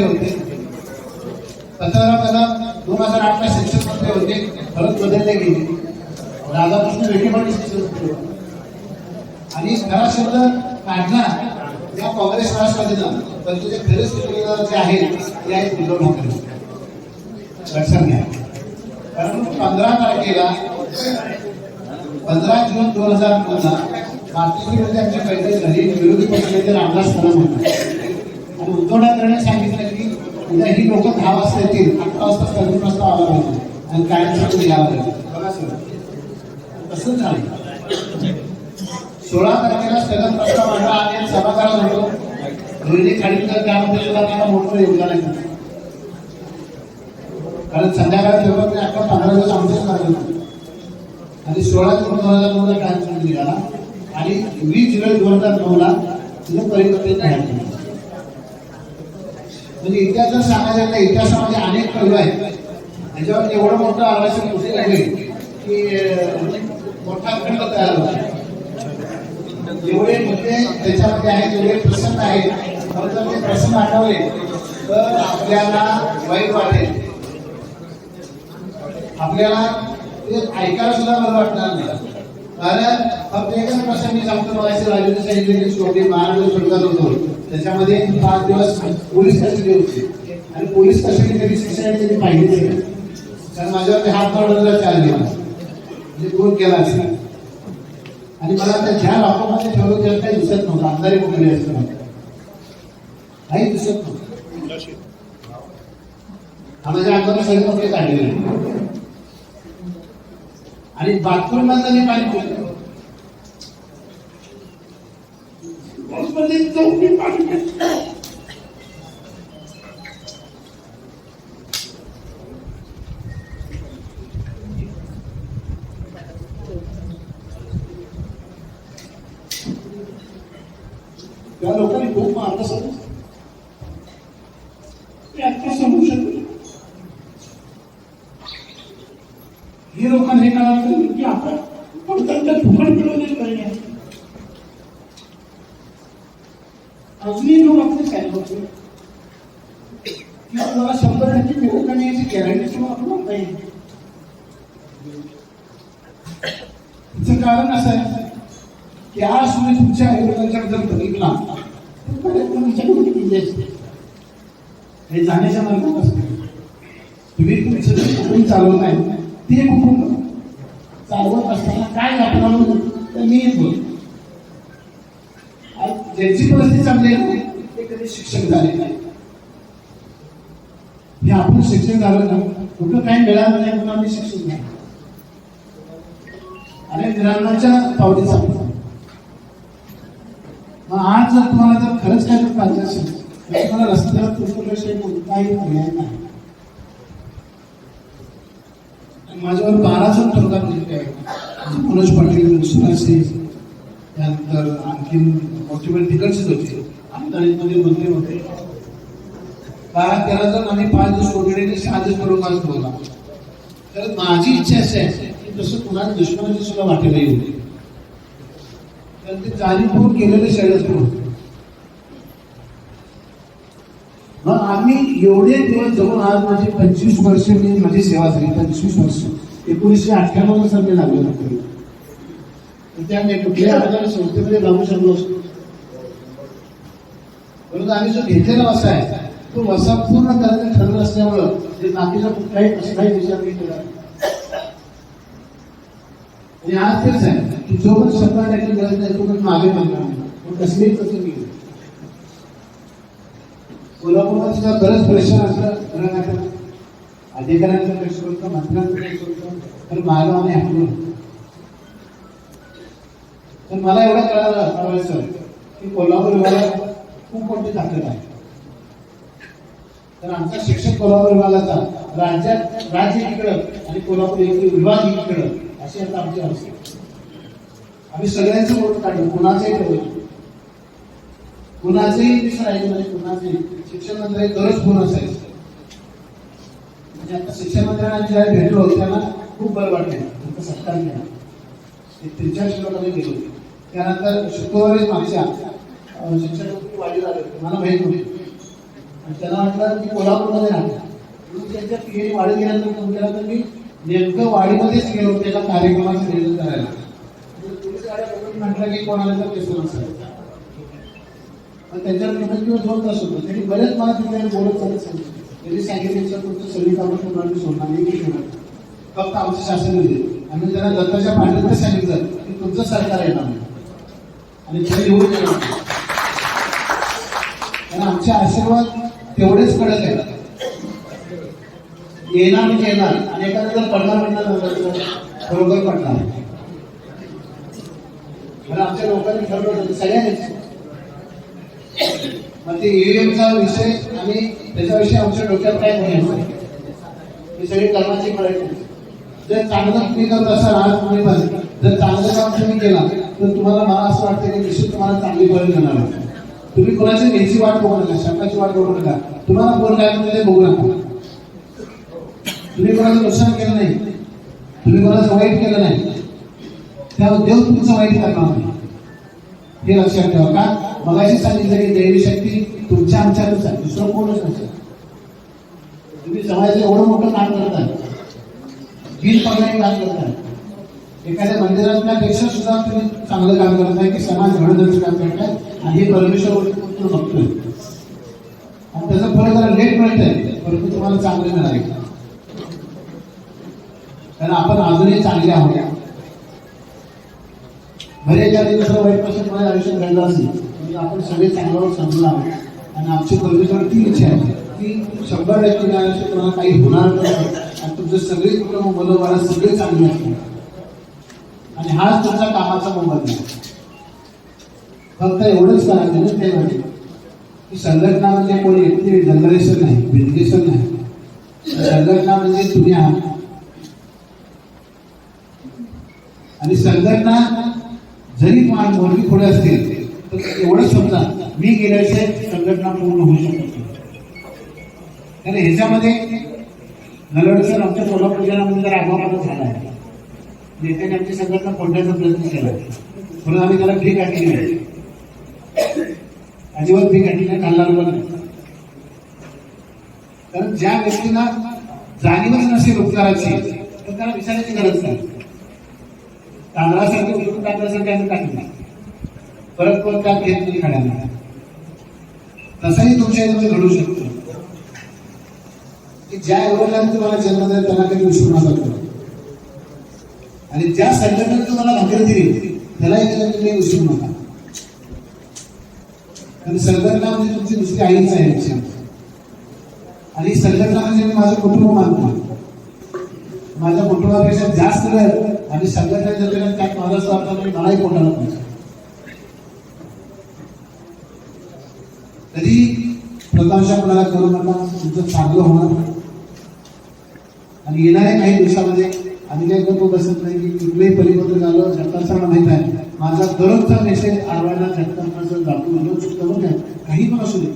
अशोक होते. पंतप्रधान कदम दोन हजार आठला शिक्षण मंत्री होते परत बदलले गेले. राधाकृष्ण रेड्डी पण शिक्षण मंत्री होते. आणि खरा शब्द काढला या काँग्रेस राष्ट्रवादीनं पण तुझे खरे सुविधा जे आहेत ते आहेत उद्धव ठाकरे लक्षात घ्या. कारण पंधरा तारखेला पंधरा जून दोन हजार नऊला मातृश्रीमध्ये आमची बैठक झाली विरोधी पक्षनेते रामदास कदम होते. आणि उद्धव ठाकरेने सांगितलं की म्हणजे उद्या ही लोक दहा वाजता येतील अकरा वाजता सर्व प्रस्ताव आला पाहिजे आणि कायमसाठी यावं लागेल बघा सर. तसंच झालं. सोळा तारखेला स्थगन प्रस्ताव आणला आणि सभागृहात होतो. रोहिणी खाडीकर त्यामध्ये सुद्धा त्यांना मोठं योगदान आहे. कारण संध्याकाळी जेव्हा मी अकरा पंधरा दिवस आमचेच लागले होतो. आणि सोळा जून दोन हजार नऊला ट्रान्सफर निघाला आणि वीस जुलै दोन हजार नऊला तिथं परिवर्तन जाहीर म्हणजे इतिहास जर सांगायचं इतिहासामध्ये अनेक पैलू आहेत. त्याच्यावर एवढं मोठं आवाज मोठे लागले की मोठा खंड तयार होता. जेवढे मुद्दे त्याच्यामध्ये आहेत जेवढे प्रसंग आहेत खरं तर ते प्रसंग आठवले तर आपल्याला वाईट वाटेल. आपल्याला ते ऐकायला सुद्धा बरं वाटणार नाही. कारण फक्त एकच मी सांगतो बघायचं राजेंद्र सांगितले स्टोरी महाराष्ट्र स्वर्गात होतो. त्याच्यामध्ये पाच दिवस पोलीस कस्टडी होते. आणि पोलीस कस्टडी कधी शिक्षण त्यांनी पाहिजे कारण माझ्यावरती हात काढून चार दिवस. म्हणजे कोण केला असेल? आणि मला त्या ज्या लॉकअपमध्ये ठेवलं त्यात काही दिसत नव्हतं. अंधारे कुठे असतं काही दिसत नव्हतं. हा माझ्या अंगावर सगळे कपडे काढलेले आणि बाथरूममध्ये मी पाणी पिलं पाणी पिलं. त्या लोकांनी खूप मारलं सर ते आता समजू शकतो हे लोकांना हे कळालं की आपण पण त्यांच्या फुकट मिळवले पाहिजे अजूनही लोक आपले काय होते. की आपल्याला शंभर टक्के मिळत याची गॅरंटी किंवा आपण म्हणता येईल. तिचं कारण असं आहे की आज तुम्ही तुमच्या आईवडिलांच्या जर बघितला हे जाण्याच्या मार्गात असते तुम्ही तुमचं चालवत नाही ते कुटुंब चालवत असताना काय घटना तर मी बोल ज्यांची परिस्थिती चांगली आहे ते कधी शिक्षक झाले नाही. हे आपण शिक्षण झालं ना कुठं काही मिळालं नाही म्हणून आम्ही शिक्षण झालो. आणि निराणाच्या पावली चालतो मग आज जर तुम्हाला जर खरंच काय पाहिजे असेल तर तुम्हाला रस्त्यावर तुमच्याविषयी कोणताही पर्याय नाही आणि माझ्यावर बारा जण ठरवतात म्हणजे काय मनोज पाटील सुनासी त्यानंतर आणखीन मोठे मोठी तिकडचीच होती. आमदारीमध्ये मंत्री होते. बारा तेरा जण आम्ही पाच दिवस वगैरे सहा दिवस बरोबर आज बोलला. तर माझी इच्छा अशी आहे की तसं कुणाला दुश्मनाची सुद्धा वाटेला येऊ तर ते जाणीवपूर्वक केलेले षडयंत्र होते मग आम्ही एवढे दिवस जवळ आज माझी पंचवीस वर्ष मी माझी सेवा झाली पंचवीस वर्ष. एकोणीसशे अठ्ठ्याण्णव साल मी लागलो नोकरी तर त्या मी कुठल्याही आधार संस्थेमध्ये लागू शकलो असतो. परंतु आम्ही जो घेतलेला वसा आहे तो वसा पूर्ण करायचं ठरलं असल्यामुळं ते बाकीचा कुठलाही कसलाही विचार नाही केला. आणि आज तेच आहे की जो पण शंभर टक्के गरज नाही तो पण मागे मागणार नाही कसलीही तसं नाही. कोल्हापूरमध्ये सुद्धा बरंच प्रेशर असलं घराण्याचं अधिकाऱ्यांचं प्रेशर होतं मंत्र्यांचं प्रेशर होतं तर मानवाने आम्ही तर मला एवढं कळालं कळालं सर की कोल्हापूर विभागात खूप मोठी ताकद आहे. तर आमचा शिक्षक कोल्हापूर विभागाचा राज्यात राज्य इकडं आणि कोल्हापूर एक विभाग इकडं अशी आता आमची अवस्था आम्ही सगळ्यांचं वोट काढू कुणाचंही ठेवलं कुणाचंही दिसून विसरायचं म्हणजे कुणाचंही. शिक्षण मंत्र्याची गरज कोण असायची म्हणजे आता शिक्षण मंत्र्यांना ज्यावेळी भेटलो त्यांना खूप बरं वाटलं. त्यांचा सत्कार केला. ते तीन चार शिक्षकांनी गेलो त्यानंतर शुक्रवारी मागच्या शिक्षण मंत्री वाढीला झाले होते. मला माहीत नव्हते. आणि त्यांना वाटलं की कोल्हापूरमध्ये राहते म्हणून त्यांच्या पीएडी वाढीत गेल्यानंतर फोन केला तर मी नेमकं वाडीमध्येच गेलो त्याला कार्यक्रमाचं नियोजन करायला. म्हणजे पोलीस गाड्या बघून म्हटलं की कोणाला तर केसून असेल. पण त्यांच्यावर किंमत किंवा दोन तास होतं त्यांनी बरेच मला तिथे बोलत चालत सांगितलं. त्यांनी सांगितलं तुमचं सगळी कामं तुम्हाला मी सोडणार नाही की सोडणार. फक्त आमचं शासन येते आम्ही त्यांना दत्ताच्या पांढऱ्यात सांगितलं की तुमचं सरकार येणार नाही. आणि ते येऊन येणार कारण आमचे आशीर्वाद तेवढेच कडक आहेत. येणार म्हणजे येणार. आणि एखादं जर पडणार म्हणणार झालं तर पडणार. आमच्या लोकांनी ठरवलं होतं सगळ्यांनीच. मग ते ईव्हीएमचा विषय आणि त्याच्याविषयी आमच्या डोक्यात काय नाही ही सगळी कर्माची प्रयत्न जर चांगलं तुम्ही करत असाल आज तुम्ही पण जर चांगलं काम तुम्ही केला तर तुम्हाला मला असं वाटतं की निश्चित तुम्हाला चांगली फळ मिळणार तुम्ही कोणाची नेची वाट बघू नका शब्दाची वाट बघू नका. तुम्हाला कोण काय म्हणजे ते बघू नका. तुम्ही कोणाचं नुकसान केलं नाही. तुम्ही कोणाचं वाईट केलं नाही. त्या देव तुमचं वाईट करणार नाही. हे लक्षात ठेवा. का? मगाशी सांगितलं की दैवी शक्ती तुमच्या आमच्यातच आहे दुसरं कोणच नसेल. तुम्ही समाजाचं एवढं मोठं काम करताय. बिल पगारी काम करताय. एखाद्या मंदिरातल्यापेक्षा सुद्धा तुम्ही चांगलं काम करताय की समाज घडवण्याचं काम करताय आणि हे परमेश्वर बघतोय. आणि त्याचं फळ जरा लेट आहे परंतु तुम्हाला चांगलं मिळाले कारण आपण अजूनही चांगले आहोत. भले एखादी दुसरं वाईट प्रसंग माझ्या आयुष्यात घडला असेल म्हणजे आपण सगळे चांगल्यावर समजून आहोत. आणि आमची परमेश्वर ती इच्छा आहे. की शंभर टक्के माझ्या आयुष्यात तुम्हाला काही होणार नाही आणि तुमचे सगळे कुटुंब मुलं बाळा सगळे चांगले असतात आणि हाच तुमचा कामाचा मोबदला फक्त एवढंच करायचं ना ते म्हणजे. की संघटना म्हणजे कोणी व्यक्ती जनरेशन नाही बिंदेशन नाही. संघटना म्हणजे तुम्ही आहात आणि संघटना जरी मान मोठी पुढे असतील तर एवढं समजा मी गेल्याशिवाय संघटना पूर्ण होऊ शकत नाही. कारण ह्याच्यामध्ये नलवड सर आमच्या सोलापूर जिल्ह्यामध्ये जर आगमन झाला आहे. नेत्याने आमची संघटना फोडण्याचा प्रयत्न केला म्हणून आम्ही त्याला फी काढली नाही. अजिबात फी काढली नाही खाल्ला नाही. कारण ज्या व्यक्तीला जाणीवच नसेल उपचाराची तर त्याला विचारायची गरज नाही. तांदळासारखं विकून तांदळासारखं आम्ही टाकलं नाही. परत परत त्यात घेत नाही खाण्याला तसंही तुमच्या याच्यामध्ये घडू शकतो. की ज्या एवढ्याला तुम्हाला जन्म दिला त्यांना कधी विसरू नका आणि ज्या संघटनेने तुम्हाला भाकरी दिली त्यालाही कधी तुम्ही विसरू नका आणि संघटना म्हणजे तुमची दुसरी आईच आहे आणि संघटना म्हणजे मी माझं कुटुंब मानतो. माझ्या कुटुंबापेक्षा जास्त आणि संघटनेच्या जर त्यात महाराष्ट्र स्वार्थ नाही मलाही पाहिजे तरी प्रतांशा कोणाला करू नका तुमचं चांगलं होणार आणि येणाऱ्या काही दिवसामध्ये आम्ही काही करतो बसत नाही की कुठलंही पलीकडे झालं झटकांचा माहीत आहे. माझा दररोजचा मेसेज आरवायला झटकांचा जातो म्हणून चुकतं बरं का काही पण असू दे.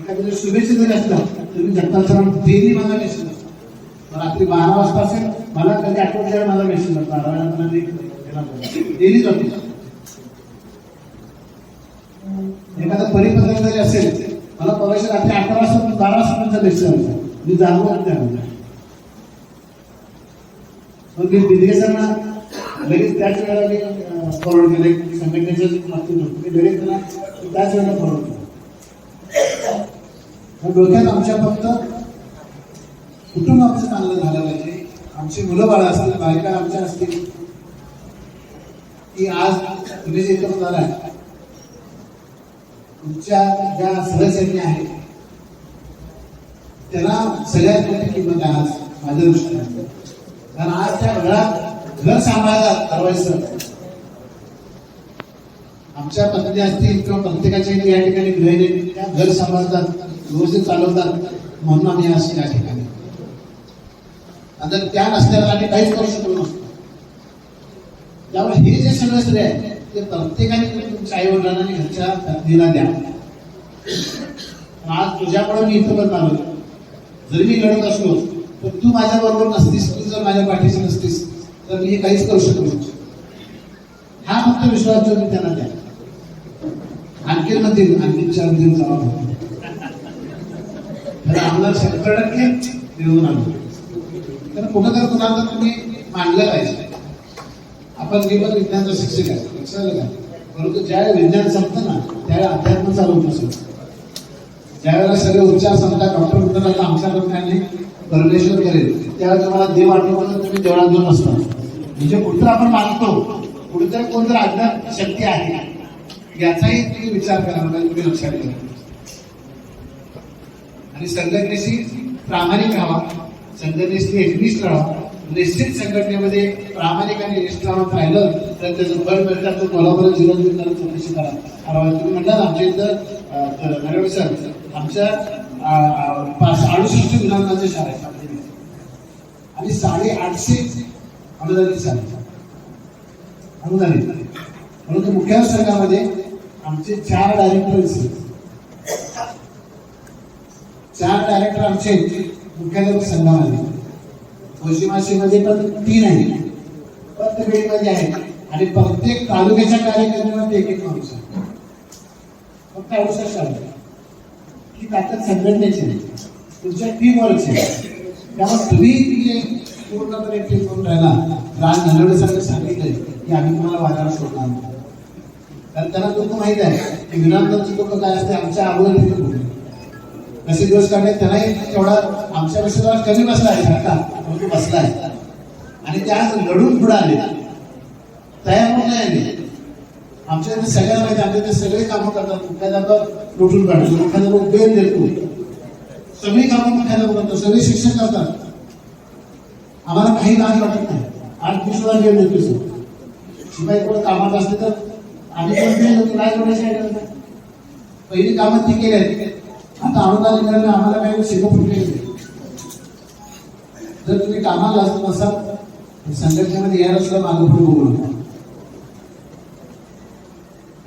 एखाद्या शुभेच्छा जरी असल्या तरी झटकांचा डेली माझा मेसेज असतो. रात्री बारा वाजता असेल मला कधी आठवण मला मेसेज असतो आरवायला डेली जातो. एखादा परिपत्रक जरी असेल मला परवाशी रात्री अकरा वाजता म्हणजे बारा वाजता मेसेज आला. मी जाणवं मग मी दिदीसरांना लगेच त्याच वेळेला मी फॉरवर्ड केले संघटनेच्या संघटनेचं मागचं मी लगेच त्यांना त्याच वेळेला फॉरवर्ड केलं. डोक्यात आमच्या फक्त कुटुंब आमचं चांगलं झालं पाहिजे आमची मुलं बाळं असतील बायका आमच्या असतील. की आज तुम्ही जे इथं होणार आहे तुमच्या ज्या सहचर्य आहेत त्याला सगळ्यात मोठी किंमत आहे आज माझ्या दृष्टीने. कारण आज त्या घरात घर सांभाळायला ठरवायचं आमच्या पत्नी असतील किंवा प्रत्येकाच्या या ठिकाणी गृहिणी त्या घर सांभाळतात व्यवस्थित चालवतात म्हणून आम्ही आज या ठिकाणी आता त्या नसल्यावर आम्ही काहीच करू शकलो नसतो. त्यामुळे हे जे सगळं श्रेय आहे ते प्रत्येकाने तुम्ही तुमच्या आई वडिलांना आणि घरच्या पत्नीला द्या. आज तुझ्यामुळे मी इथं पण आलो जरी मी लढत असलो तर तू माझ्या बरोबर नसतीस तू जर माझ्या पाठीशी नसतीस तर मी हे काहीच करू शकलो नसतो हा फक्त विश्वास जो मी त्यांना द्या. आणखी आणखी म्हणतील आणखी चार दिवस जावा तर आम्हाला शंभर टक्के मिळवून आणतो तर कुठं तर कुणाला तर तुम्ही मांडलं पाहिजे. आपण मी पण विज्ञानचा शिक्षक आहे लक्षात आलं परंतु ज्यावेळी विज्ञान संपतं ना त्यावेळी अध्यात्म चालू होत असेल ज्यावेळेला सगळे उच्चार संपतात डॉक्टर म्हणतात आमच्या लोकांनी परमेश्वर करेल. त्यावेळेला तुम्हाला देव आठवण तुम्ही देवळात जाऊन असता म्हणजे कुठं आपण मानतो कुठेतरी कोणतरी अज्ञात शक्ती आहे. याचाही तुम्ही विचार करा म्हणजे तुम्ही लक्षात घ्या आणि संघटनेशी प्रामाणिक राहावा संघटनेशी एकनिष्ठ राहावा. निश्चित संघटनेमध्ये प्रामाणिक आणि निष्ठ पाहिलं तर त्याचं फळ मिळतात तो कोल्हापूर जिल्हा जिल्ह्यात चौकशी करा तुम्ही म्हटलं आमच्या इथं नरवडे सर आमच्या अडुसष्ट गुणांकाच्या शाळा आहेत. आणि साडेआठशे अनुदानित शाळा अनुदानित परंतु मुख्य संघामध्ये आमचे चार डायरेक्टर चार डायरेक्टर आमचे मुख्याध्यापक संघामध्ये. कोशिमाशीमध्ये पण तीन आहे प्रत्येकमध्ये आहे आणि प्रत्येक तालुक्याच्या कार्यक्रमामध्ये एक एक माणूस आहे. फक्त अडुसष्ट आहे. ही ताकद संघटनेची नाही. तुमच्या टीम वर्कची आहे त्यामुळे तुम्ही जे पूर्णपणे टीम करून राहिला. राज नलवडे सारखं सांगितलंय की आम्ही तुम्हाला वाजायला सोडणार नाही. कारण त्यांना लोक माहीत आहे की विनामदांची लोक काय असते आमच्या अगोदर तिथे कुठे काढले त्यालाही तेवढा आमच्यापेक्षा जरा कमी बसला आहे आता बसला आहे. आणि त्या आज लढून पुढे आले. तयार होऊन नाही आले. आमच्या इथे सगळ्या माहिती आमच्या इथे सगळे कामं करतात. मुख्याध्यापक लुटून काढतो मुख्याध्यापक बेल देतो. सगळी कामं मुख्याध्यापक करतो सगळे शिक्षण करतात. आम्हाला काही लाज वाटत नाही. आज मी सुद्धा बेल देतो सर शिवाय कोण कामात असते तर आम्ही पण बेल देतो? लाज वाटायची पहिली कामं ती केली आहेत. आता अनुदानिकांनी मिळालं आम्हाला काही शिकव फुटले जर तुम्ही कामाला असत नसाल संघटनेमध्ये यायला सुद्धा मागं पुढे बघू नका.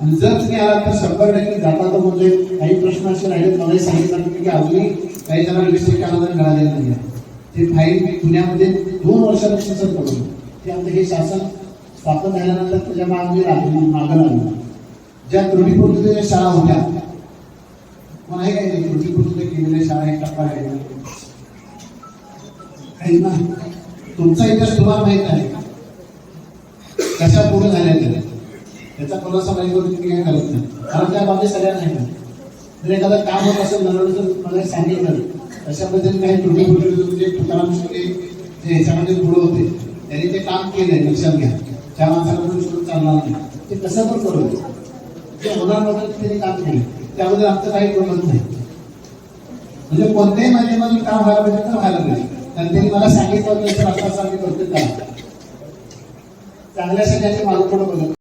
आणि जर तुम्ही आलात तर शंभर टक्के जाता तर म्हणजे काही प्रश्न असे राहिले मलाही सांगितलं की अजूनही काही जणांना डिस्ट्रिक्ट अनुदान मिळालेलं नाही ते फाईल पुण्यामध्ये दोन वर्षापेक्षा सर पडलं ते आमचं हे शासन स्थापन झाल्यानंतर त्याच्यामागे लागली मागं लागलं ज्या त्रुटीपूर्वी शाळा होत्या नाही आहे नाही त्रुटीपूर्ती केलेल्या शाळा एक टप्पा आहे. ना? तुमचा इतिहास तुम्हाला माहीत आहे. कशा पूर्ण झाल्या त्या? त्याचा खुलासा होती तुम्ही काय करत नाही. कारण त्या बाबतीत सगळ्या नाही माहिती. जर एखादं काम होत असेल नरवडे तर मला सांगितलं अशा पद्धतीने काही तुटे फुटले तुमचे तुकाराम शिंदे जे ह्याच्यामध्ये पुढे होते त्यांनी ते काम केलंय लक्षात घ्या. त्या माणसाला पण चालणार नाही. ते कसं पण करू. ते होणार त्यांनी काम केलं त्याबद्दल आमचं काही गमत नाही. म्हणजे कोणत्याही माध्यमातून काम व्हायला पाहिजे तर व्हायला पाहिजे. कारण त्यांनी मला सांगितलं होतं तर आता असं आम्ही करतो काम चांगल्यासाठी मागे पुढे बघत